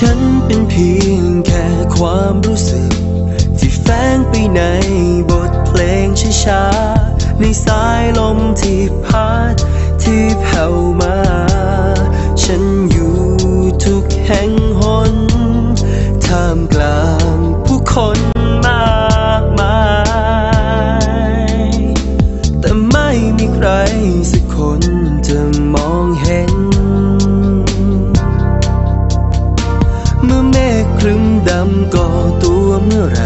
ฉันเป็นเพียงแค่ความรู้สึก ที่แฝงไปในบทเพลงช้าๆในสายลมที่พัดที่แผ่วมาำก่อตัวเมื่อไร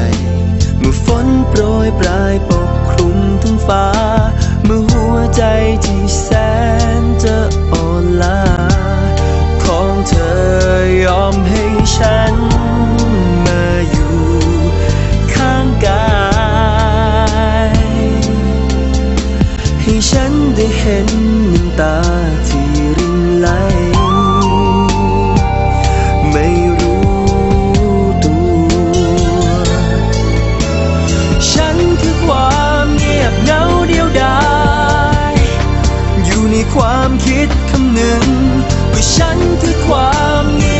เมื่อฝนโปรยปลายปกคลุมทั้งฟ้า เมื่อหัวใจที่แสนจะอ่อนล้า ของเธอยอมให้ฉันมาอยู่ข้างกาย ให้ฉันได้เห็นน้ำตาที่ ความคิดคำหนึ่งว่าฉันคือความเงียบ